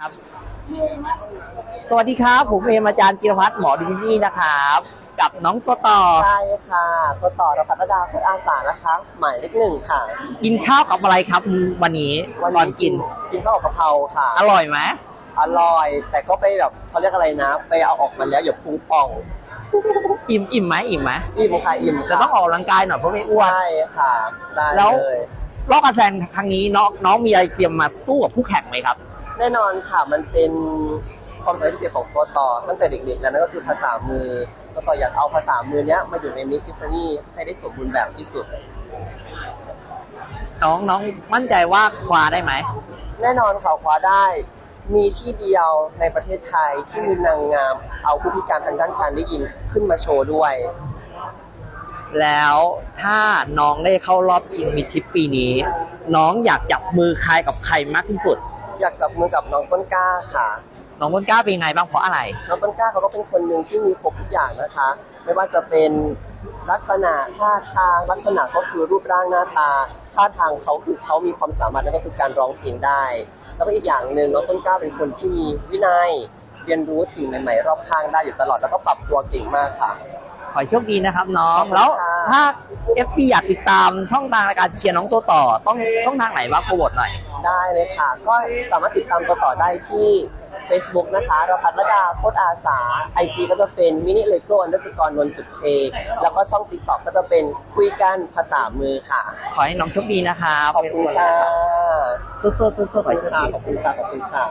ครับสวัสดีครับ ผมเอมอาจารย์จิรพัฒน์หมอดิมินี่นะครับ กับน้องตัวต่อใช่ค่ะตัวต่อรพัฒดาคุณอาสานะคะ หมายเลขหนึ่งค่ะ กินข้าวกับอะไรครับ วันนี้วันตอนนี้กิน กินข้าวกับกะเพราค่ะ อร่อยไหมอร่อย แต่ก็ไปแบบเขาเรียกอะไรนะ ไปเอาออกมาแล้วอย่าพุงป่อง อิ่มอิ่มไหมอิ่มไหมอิ่มค่ะอิ่มแต่ต้องออกกำลังกายหน่อยเพราะไม่อ้วนใช่ค่ะได้แล้วเลยรอบการแสดงครั้งนี้น้องน้องมีอะไรเตรียมมาสู้กับผู้แข่งไหมครับ แน่นอนค่ะมันเป็นความสามารถพิเศษของตัวต่อตั้งแต่เด็กๆแล้วนั่นก็คือภาษามือตัวต่ออยากเอาภาษามือเนี้ยมาอยู่ในมิสซิฟานี่ให้ได้สมบูรณ์แบบที่สุด น้องน้องมั่นใจว่าคว้าได้ไหม แน่นอนค่ะคว้าได้ มีที่เดียวในประเทศไทยที่มีนางงาม เอาผู้พิการทางด้านการได้ยินขึ้นมาโชว์ด้วย แล้วถ้าน้องได้เข้ารอบชิงมิดทิปปีนี้ น้องอยากจับมือใครกับใครมากที่สุด อยากจับมือกับน้องต้นกล้าค่ะ น้องต้นกล้าเป็นยังไงบ้างเพราะอะไร น้องต้นกล้าเขาก็เป็นคนหนึ่งที่มีครบทุกอย่างนะคะ ไม่ว่าจะเป็นลักษณะท่าทางลักษณะก็คือรูปร่างหน้าตาท่าทางเขาคือเขามีความสามารถนั่นก็คือการร้องเพลงได้ แล้วก็อีกอย่างหนึ่งน้องต้นกล้าเป็นคนที่มีวินัยเรียนรู้สิ่งใหม่ๆรอบข้างได้อยู่ตลอดแล้วก็ปรับตัวเก่งมากค่ะ ขอให้โชคดีนะครับน้องขอบคุณแล้วค่ะ ถ้า FC อยากติดตามช่องทางในการเชียร์น้องตัวต่อ ต้องต้องทางไหนบ้างโปรโมทหน่อย ได้เลยค่ะ ก็สามารถติดตามตัวต่อได้ที่ Facebook นะคะรพัฒนดาโคตรอาสาไอจีก็จะเป็นมินิเลโก้อันดับสกอร์นนจุดเคแล้วก็ช่องติ๊กต็อกก็จะเป็นคุยกันภาษามือค่ะ ขอให้น้องโชคดีนะครับขอบคุณค่ะสู้ๆสู้ๆขอบขอคุให้ณโชคค่ะดีขอบคุณค่ะขอบคุณค่ะ